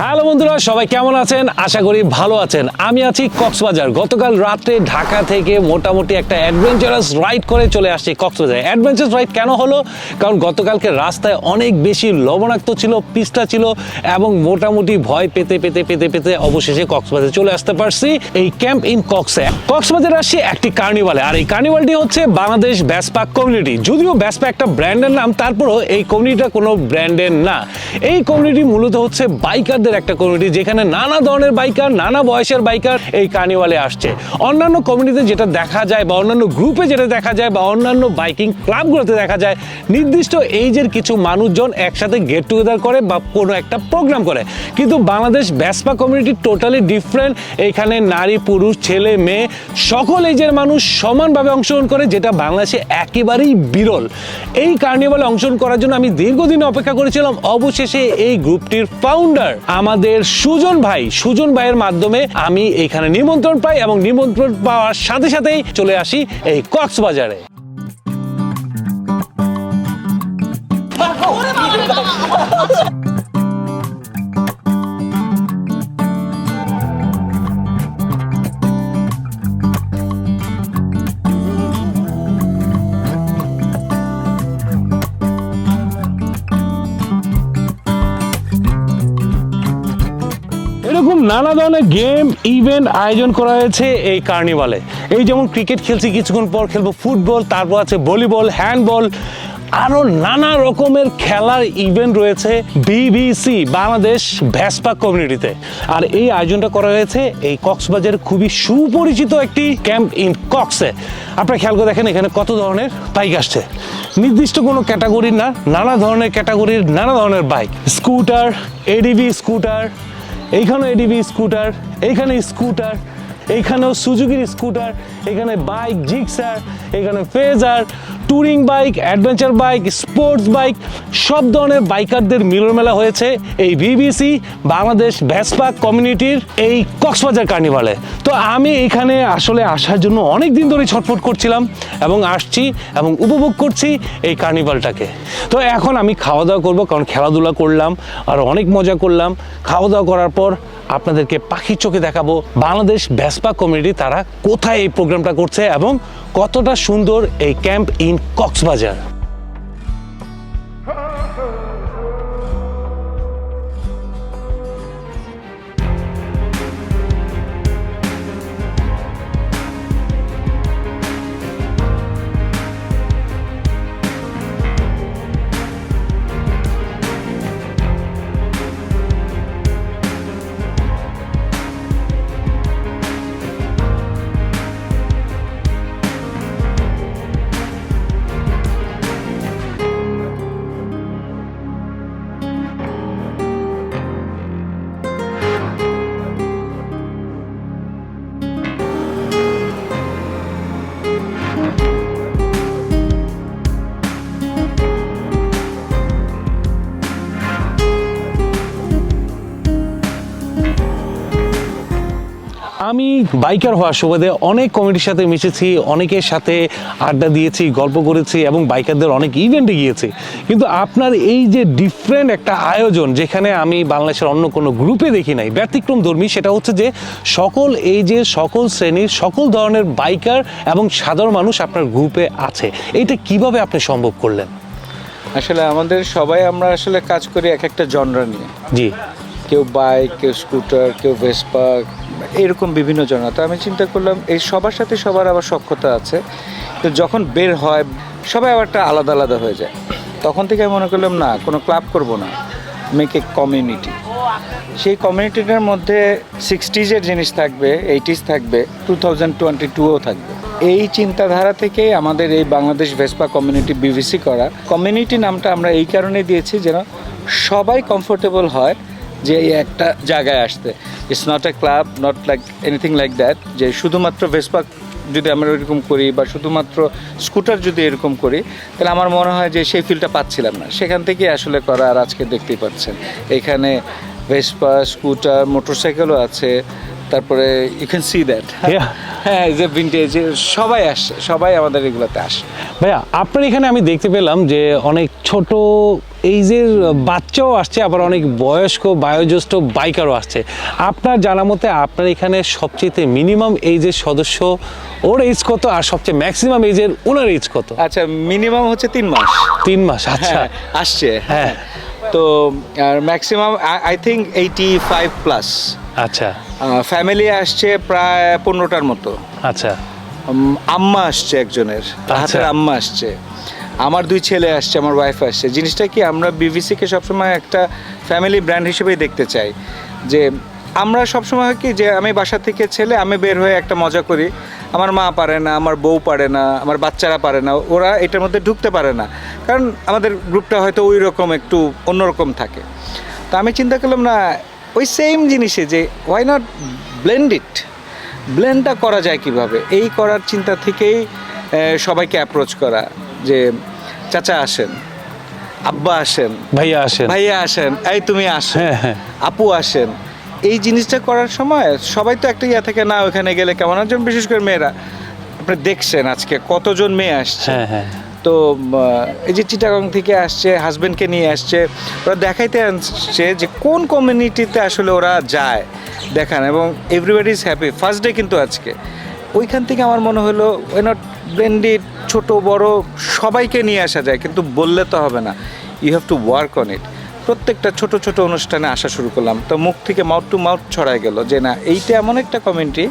Hello বন্ধুরা, সবাই কেমন আছেন? আশা করি ভালো আছেন। আমি আছি কক্সবাজার। গতকাল রাত্রে ঢাকা থেকে মোটামুটি একটা অ্যাডভেঞ্চারাস রাইড করে চলে আসছি কক্সবাজার। অ্যাডভেঞ্চারাস রাইড কেন হলো? কারণ গতকালকে রাস্তায় অনেক বেশি লবণাক্ত ছিল পিস্টা ছিল এবং মোটামুটি ভয় পেতে পেতে পেতে পেতে অবশেষে কক্সবাজারে চলে আসতে পারছি এই ক্যাম্প ইন কক্সে কক্সবাজার আসছি একটি কার্নিভালে আর এই কার্নিভালটি হচ্ছে বাংলাদেশ ব্যাসপাক কমিউনিটি যদিও ব্যাসপাক একটা ব্র্যান্ডের নাম, তারপরও এই কমিউনিটিটা কোনো ব্র্যান্ডের না। এই কমিউনিটি মূলত হচ্ছে বাইকারদের একটা কমিউনিটি যেখানে নানা ধরনের বাইকার নানা বয়সের বাইকার এই কার্নিভালে আসছে। অন্যান্য কমিউনিটিতে যেটা দেখা যায় বা অন্যান্য গ্রুপে যেটা দেখা যায় বা অন্যান্য বাইকিং ক্লাবগুলোতে দেখা যায়, নির্দিষ্ট এইজের কিছু মানুষজন একসাথে গেট টুগেদার করে বা কোনো একটা প্রোগ্রাম করে। কিন্তু Bangladesh Vespa community totally different এখানে নারী, পুরুষ, ছেলে, মেয়ে, সকল এইজের মানুষ সমানভাবে অংশগ্রহণ করে, যেটা বাংলাদেশে একেবারেই বিরল। এই কার্নিভালে অংশগ্রহণ করার জন্য আমি দীর্ঘদিন অপেক্ষা করেছিলাম। অবশেষে এই গ্রুপটির ফাউন্ডার আমাদের সুজন ভাই, সুজন ভাইয়ের মাধ্যমে আমি এখানে নিমন্ত্রণ পাই এবং নিমন্ত্রণ পাওয়ার সাথে সাথেই চলে আসি এই কক্সবাজারে। এরকম নানা ধরনের গেম ইভেন্ট আয়োজন করা হয়েছে এই কার্নিভালে এই যেমন ক্রিকেট খেলছি, কিছুক্ষণ পর খেলব ফুটবল তারপর আছে ভলিবল হ্যান্ডবল আরও নানা রকমের খেলার ইভেন্ট রয়েছে বিবিসি বাংলাদেশ ভ্যাসপা কমিউনিটিতে আর এই আয়োজনটা করা হয়েছে এই কক্সবাজারের খুবই সুপরিচিত একটি ক্যাম্প ইন কক্সে আপনারা খেয়াল করে দেখেন এখানে কত ধরনের বাইক আসছে। নির্দিষ্ট কোনো ক্যাটাগরির না, নানা ধরনের ক্যাটাগরির নানা ধরনের বাইক স্কুটার এডিবি স্কুটার এইখানেও এডিবি স্কুটার এইখানে স্কুটার এইখানেও সুজুকির স্কুটার এখানে বাইক জিক্সার এখানে Fazer touring bike adventure bike sports bike সব ধরনের বাইকারদের মিলনমেলা হয়েছে এই বিবিসি বাংলাদেশ ভ্যাসপা কমিউনিটির এই কক্সবাজার কার্নিভালে তো আমি এখানে আসলে আসার জন্য অনেক দিন ধরে ছটফট করছিলাম এবং আসছি এবং উপভোগ করছি এই কার্নিভালটাকে তো এখন আমি খাওয়া দাওয়া করব কারণ খেলাধুলা করলাম, আর অনেক মজা করলাম। খাওয়া দাওয়া করার পর আপনাদেরকে পাখি চোখে দেখাবো বাংলাদেশ ভ্যাসপা কমিউনিটি তারা কোথায় এই প্রোগ্রামটা করছে এবং কতটা সুন্দর এই ক্যাম্প ইন কক্সবাজার। বাইকার হওয়ার সুবাদে অনেক কমিটির সাথে মিশেছি অনেকের সাথে আড্ডা দিয়েছি গল্প করেছি এবং বাইকারদের অনেক ইভেন্টে গিয়েছি। কিন্তু আপনার এই যে ডিফারেন্ট একটা আয়োজন যেখানে আমি বাংলাদেশের অন্য কোনো গ্রুপে দেখি নাই ব্যতিক্রম ধর্মী সেটা হচ্ছে যে সকল এই যে সকল শ্রেণির সকল ধরনের বাইকার এবং সাধারণ মানুষ আপনার গ্রুপে আছে। এইটা কীভাবে আপনি সম্ভব করলেন? আসলে আমাদের সবাই আমরা আসলে কাজ করি এক একটা জনরা নিয়ে। জি। কেউ বাইক কেউ স্কুটার কেউ ভেসপা এরকম বিভিন্ন জনরা তো আমি চিন্তা করলাম, এই সবার সাথে সবার আবার সক্ষতা আছে। তো যখন বের হয়, সবাই আবার একটা আলাদা আলাদা হয়ে যায়। তখন থেকে আমি মনে করলাম, না, কোনো ক্লাব করব না। মেক এ কমিউনিটি সেই কমিউনিটিটার মধ্যে সিক্সটিজের জিনিস থাকবে এইটিস থাকবে টু থাউজেন্ড টোয়েন্টি টুও থাকবে। এই চিন্তাধারা থেকে আমাদের এই বাংলাদেশ ভেসপা কমিউনিটি বিভিসি করা। কমিউনিটি নামটা আমরা এই কারণে দিয়েছি যেন সবাই কমফোর্টেবল হয় যে এই একটা জায়গায় আসতে। It's not a club not like anything like that যে শুধুমাত্র ভেসপাক যদি আমরা এরকম করি বা শুধুমাত্র স্কুটার যদি এরকম করি, তাহলে আমার মনে হয় যে সেই ফিলটা পাচ্ছিলাম না। সেখান থেকে আসলে করা আর আজকে দেখতেই পাচ্ছেন। এখানে ভেসপা স্কুটার মোটরসাইকেলও আছে। তারপরে ইউ ক্যান সি দ্যাট. হ্যাঁ? যে ভিন্টেজ সবাই আসে সবাই আমাদের এগুলোতে আসে। ভাইয়া আপনার এখানে আমি দেখতে পেলাম যে অনেক ছোট এইজের বাচ্চাও আসছে আবার অনেক বয়স্ক বায়োজ্যেষ্ঠ বাইকারও আসছে। আপনার জানা মতে আপনার এখানে সবচেয়ে মিনিমাম এইজের সদস্য ওর এজ কত আর সবচেয়ে ম্যাক্সিমাম এইজের ওনার এজ কত? আচ্ছা মিনিমাম হচ্ছে তিন মাস। তিন মাস আচ্ছা। হ্যাঁ আসছে হ্যাঁ। তো আর maximum I think eighty five plus আচ্ছা। ফ্যামিলি আসছে প্রায় পনেরোটার মতো। আচ্ছা। আম্মা আসছে একজনের হাতের আম্মা আসছে। আমার দুই ছেলে আসছে আমার ওয়াইফ আসছে। জিনিসটা কি আমরা বিবিসিকে সবসময় একটা ফ্যামিলি ব্র্যান্ড হিসেবেই দেখতে চাই। যে আমরা সবসময় কি যে আমি বাসা থেকে ছেলে আমি বের হয়ে একটা মজা করি। আমার মা পারে না আমার বউ পারে না আমার বাচ্চারা পারে না ওরা এটার মধ্যে ঢুকতে পারে না। কারণ আমাদের গ্রুপটা হয়তো ওই রকম একটু অন্যরকম থাকে। তো আমি চিন্তা করলাম না ওই সেম জিনিসে যে ওয়াই নট ব্লেন্ড ইট ব্লেন্ডটা করা যায় কীভাবে? এই করার চিন্তা থেকেই সবাইকে অ্যাপ্রোচ করা যে চাচা আসেন আব্বা আসেন ভাইয়া আসেন। ভাইয়া আসেন এই তুমি আসেন হ্যাঁ, হ্যাঁ। আপু আসেন। এই জিনিসটা করার সময় সবাই তো একটা ইয়া থাকে না ওখানে গেলে কেমন? একজন বিশেষ করে মেয়েরা আপনি দেখছেন আজকে কতজন মেয়ে আসছে? হ্যাঁ হ্যাঁ। তো এই যে চিটাগং থেকে আসছে হাজব্যান্ডকে নিয়ে আসছে, ওরা দেখাইতে আসছে যে কোন কমিউনিটিতে আসলে ওরা যায় দেখান এবং everybody is happy first day কিন্তু আজকে। ওইখান থেকে আমার মনে হলো ওই নট ব্লেন্ডেড ছোট, বড়, সবাইকে নিয়ে আসা যায়, কিন্তু বললে তো হবে না। You have to work on it প্রত্যেকটা ছোট ছোট অনুষ্ঠানে আসা শুরু করলাম। তো মুখ থেকে মাউথ টু মাউথ ছড়ায় গেল যে না, এইটা এমন একটা কমিউনিটি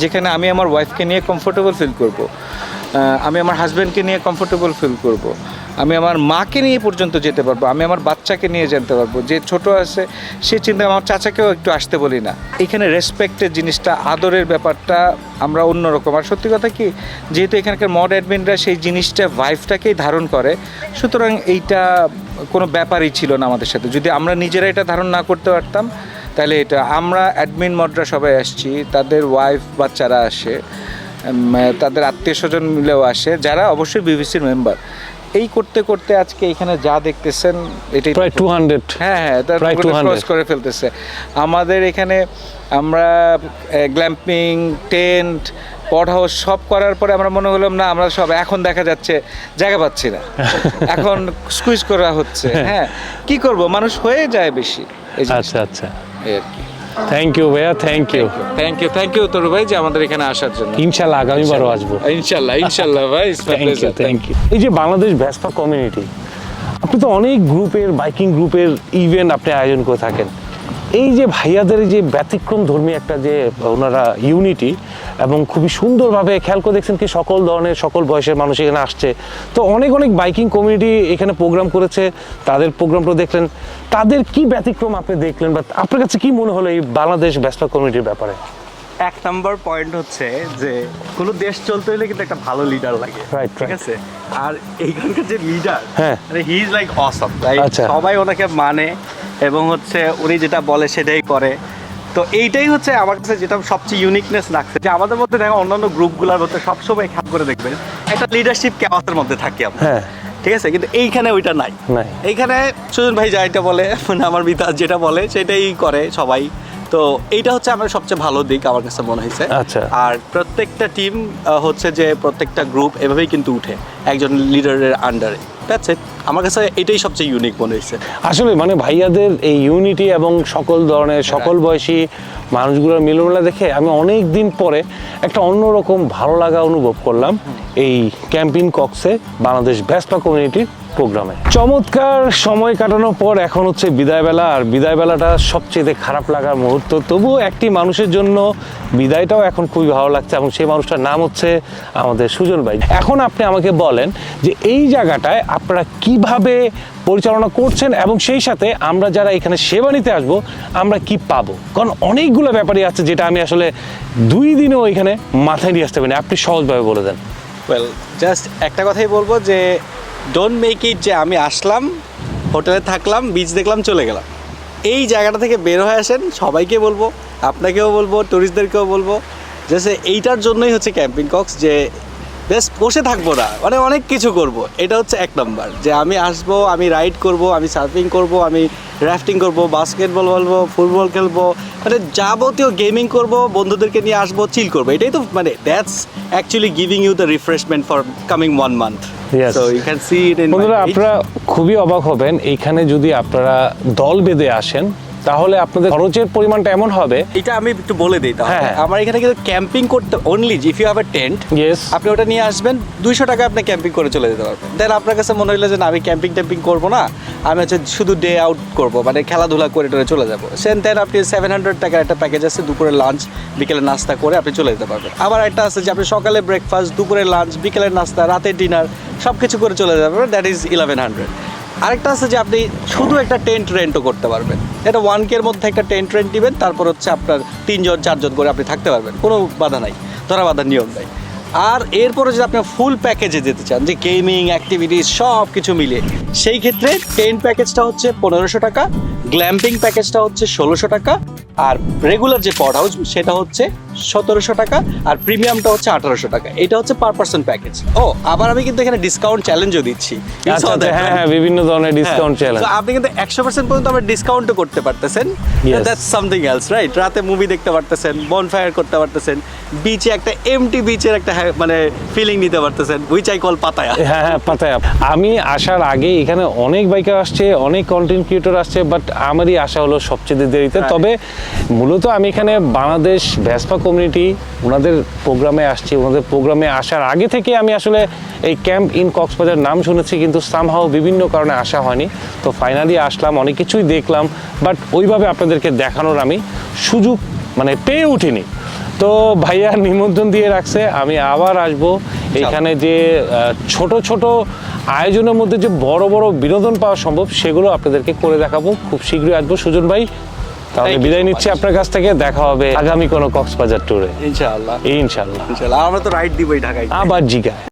যেখানে আমি আমার ওয়াইফকে নিয়ে কমফোর্টেবল ফিল করব। আমি আমার হাজব্যান্ডকে নিয়ে কমফোর্টেবল ফিল করব। আমি আমার মাকে নিয়ে পর্যন্ত যেতে পারব। আমি আমার বাচ্চাকে নিয়ে যেতে পারব। যে ছোট আছে, সে চিন্তা আমার চাচাকেও একটু আসতে বলি না। এখানে রেসপেক্টের জিনিসটা, আদরের ব্যাপারটা আমরা অন্যরকম। আর সত্যি কথা কি, যেহেতু এখানকার মড অ্যাডমিনরা সেই জিনিসটা ভাইফটাকেই ধারণ করে, সুতরাং এইটা কোনো ব্যাপারই ছিল না আমাদের সাথে। যদি আমরা নিজেরা এটা ধারণ না করতে পারতাম, তাহলে এটা, আমরা অ্যাডমিন মডরা সবাই আসছি, তাদের ওয়াইফ বাচ্চারা আসে। তাদের আত্মীয় স্বজন মিলেও আসে যারা অবশ্যই বিবিসির মেম্বার এই করতে করতে আজকে এখানে যা দেখতেছেন এটাই প্রায় টু হান্ড্রেড হ্যাঁ হ্যাঁ তার প্রায় 200 ক্রস করে ফেলতেছে। আমাদের এখানে আমরা গ্ল্যাম্পিং টেন্ট পড হাউস সব করার পরে আমরা মনে হলাম না আমরা সব এখন দেখা যাচ্ছে জায়গা পাচ্ছি না। এখন স্কুইজ করা হচ্ছে। হ্যাঁ কি করব? মানুষ হয়ে যায় বেশি। আচ্ছা আচ্ছা। এই আর কি। থ্যাংক ইউ ভাইয়া thank you thank you thank you তোর ভাই যে আমাদের এখানে আসার জন্য। ইনশাল্লাহ আগামীবারও আসব। ইনশাল্লাহ ইনশাল্লাহ ভাই থ্যাংক ইউ থ্যাংক ইউ এই যে বাংলাদেশ ভ্যাসপা কমিউনিটি আপনি তো অনেক গ্রুপের বাইকিং গ্রুপের ইভেন্ট আপনি আয়োজন করে থাকেন। এই যে ভাইয়াদের যে ব্যতিক্রম ধর্মী একটা যে ওনারা ইউনিটি এবং খুবই সুন্দরভাবে খেয়াল করে দেখছেন কি সকল ধরনের সকল বয়সের মানুষ এখানে আসছে। তো অনেক অনেক বাইকিং কমিউনিটি এখানে প্রোগ্রাম করেছে তাদের প্রোগ্রামটা দেখলেন। তাদের কি ব্যতিক্রম আপনি দেখলেন বা আপনার কাছে কি মনে হলো এই বাংলাদেশ ভ্যাসপা কমিউনিটির ব্যাপারে? এক নম্বর পয়েন্ট হচ্ছে যে কোনো দেশ চলতে হলে কিন্তু একটা ভালো লিডার লাগে ঠিক আছে? আর এইখানকার যে leader he is like awesome. সবাই ওনাকে মানে। এবং হচ্ছে উনি যেটা বলে সেটাই করে। তো এইটাই হচ্ছে আমার কাছে যেটা সবচেয়ে ইউনিকনেস লাগছে যে আমাদের মধ্যে দেখো অন্যান্য গ্রুপগুলোর মধ্যে সবসময় খেয়াল করে দেখবেন একটা লিডারশিপ ক্যাপাসের মধ্যে থাকি আমরা। হ্যাঁ। ঠিক আছে? কিন্তু এইখানে ওইটা নাই। নাই। এইখানে সুজন ভাই যা এটা বলে মানে আমার মিতা যেটা বলে সেটাই করে সবাই। তো এইটা হচ্ছে আমার সবচেয়ে ভালো দিক আমার কাছে মনে হয়েছে। আচ্ছা। আর প্রত্যেকটা টিম হচ্ছে যে প্রত্যেকটা গ্রুপ এভাবেই কিন্তু উঠে একজন লিডারের আন্ডারে দ্যাটস ইট আমার কাছে এটাই সবচেয়ে ইউনিক মনে হয়েছে। আসলে মানে ভাইয়াদের এই ইউনিটি এবং সকল ধরনের সকল বয়সী মানুষগুলোর মিলনমেলা দেখে আমি অনেক দিন পরে একটা অন্যরকম ভালো লাগা অনুভব করলাম এই ক্যাম্পিং কক্সে বাংলাদেশ ভ্যাসপা কমিউনিটির প্রোগ্রামে। চমৎকার সময় কাটানোর পর এখন হচ্ছে বিদায়বেলা, আর বিদায়বেলাটা সবচেয়ে খারাপ লাগার মুহূর্ত। তবুও একটি মানুষের জন্য বিদায়টাও এখন খুবই ভালো লাগছে এবং সেই মানুষটার নাম হচ্ছে আমাদের সুজন ভাই। এখন আপনি আমাকে বলেন যে এই জায়গাটায় আপনারা কীভাবে পরিচালনা করছেন এবং সেই সাথে আমরা যারা এখানে সেবা নিতে আসব, আমরা কি পাবো? কারণ অনেকগুলো ব্যাপারই আছে যেটা আমি আসলে দুই দিনেও এখানে মাথায় নিয়ে আসতে পারি। আপনি সহজভাবে বলে দেন। ওয়েল জাস্ট একটা কথাই বলব যে ডোন্ট মেক ইট যে আমি আসলাম, হোটেলে থাকলাম বিচ দেখলাম, চলে গেলাম। এই জায়গাটা থেকে বের হয়ে আসেন, সবাইকে বলব আপনাকেও বলব টুরিস্টদেরকেও বলব যে এইটার জন্যই হচ্ছে ক্যাম্পিং কক্স যে বেশ বসে থাকব না মানে অনেক কিছু করব। এটা হচ্ছে এক নম্বর যে আমি আসব আমি রাইড করব আমি সার্ফিং করব আমি রাফটিং করব বাস্কেটবল বলব ফুটবল খেলব মানে যাবতীয় গেমিং করব বন্ধুদেরকে নিয়ে আসব চিল করব। এটাই তো মানে that's actually giving you the refreshment for coming one month see বন্ধুরা আপনারা খুবই অবাক হবেন এইখানে যদি আপনারা দল বেঁধে আসেন তাহলে আপনাদের খরচের পরিমাণটা এমন হবে। এটা আমি একটু বলে দিই তাহলে। হ্যাঁ। আমার এখানে কিন্তু ক্যাম্পিং করতে only if you have a tent yes আপনি ওটা নিয়ে আসবেন দুইশো টাকা আপনি ক্যাম্পিং করে চলে যেতে পারবেন। দেন আপনার কাছে মনে হইল যে না আমি ক্যাম্পিং ট্যাম্পিং করব না আমি হচ্ছে শুধু ডে আউট করব মানে খেলাধুলা করে টোরে চলে যাব। সেন দেন আপনি সেভেন হান্ড্রেড টাকার একটা প্যাকেজ আছে দুপুরে লাঞ্চ বিকেলে নাস্তা করে আপনি চলে যেতে পারবেন। আবার একটা আছে যে আপনি সকালে ব্রেকফাস্ট দুপুরে লাঞ্চ বিকেলের নাস্তা রাতের ডিনার সব কিছু করে চলে যাবেন দ্যাট ইজ ইলেভেন হান্ড্রেড আরেকটা আছে যে আপনি শুধু একটা টেন্ট রেন্টও করতে পারবেন। এটা ওয়ান কের মধ্যে একটা টেন্ট রেন্ট দিবেন, তারপর হচ্ছে আপনার তিনজন, চারজন করে আপনি থাকতে পারবেন, কোনো বাধা নাই, ধরা বাধার নিয়ম নাই। আর এরপরে যদি আপনি ফুল প্যাকেজে যেতে চান, যে গেমিং অ্যাক্টিভিটিস সব কিছু মিলিয়ে, সেই ক্ষেত্রে টেন্ট প্যাকেজটা হচ্ছে পনেরোশো টাকা গ্ল্যাম্পিং প্যাকেজটা হচ্ছে ষোলোশো টাকা আর রেগুলার যে পড হাউস সেটা হচ্ছে সতেরোশো টাকা আর প্রিমিয়ামটা হচ্ছে আঠারোশো টাকা। এটা হচ্ছে পার পার্সন প্যাকেজ ও আবার আমি কিন্তু এখানে ডিসকাউন্ট চ্যালেঞ্জও দিচ্ছি। আচ্ছা আচ্ছা, হ্যাঁ হ্যাঁ বিভিন্ন ধরনের ডিসকাউন্ট। চ্যালেঞ্জ আপনি কিন্তু একশো পার্সেন্ট পর্যন্ত আবার ডিসকাউন্টও করতে পারতেছেন। দ্যাটস সামথিং এলস রাইট রাতে মুভি দেখতে পারতেছেন বন ফায়ার করতে পারতেছেন বিচে একটা এমটি বিচের একটা হ্যাঁ, মানে ফিলিং নিতে পারতেছেন উইচ আই কল পাতায়া। হ্যাঁ হ্যাঁ পাতায়। আমি আসার আগে এখানে অনেক বাইকার আসছে অনেক কন্টেন্ট ক্রিয়েটর আসছে বাট আমারই আশা হলো সবচেয়ে দেরিতে। হ্যাঁ। তবে মূলত আমি এখানে বাংলাদেশ ভ্যাসপা কমিউনিটি ওনাদের প্রোগ্রামে আসছি। ওনাদের প্রোগ্রামে আসার আগে থেকে আমি আসলে এই ক্যাম্প ইন কক্সবাজার নাম শুনেছি কিন্তু সামহাও বিভিন্ন কারণে আসা হয়নি। তো ফাইনালি আসলাম অনেক কিছুই দেখলাম বাট ওইভাবে আপনাদেরকে দেখানোর আমি সুযোগ মানে পেয়ে উঠিনি। তো ভাইয়া নিমন্ত্রণ দিয়ে রাখছে আমি আবার আসব। এখানে যে ছোট ছোট আয়োজনের মধ্যে যে বড় বড় বিনোদন পাওয়া সম্ভব সেগুলো আপনাদেরকে করে দেখাবো। খুব শীঘ্রই আসব। সুজন ভাই তাহলে বিদায় নিচ্ছি আপনার কাছ থেকে। দেখা হবে আগামী কোনো কক্সবাজার টুরে ইনশাআল্লাহ। ইনশাল্লাহ ইনশাআল্লাহ। আমরা তো রাইড দিবই ঢাকায়। আবার জিগায়।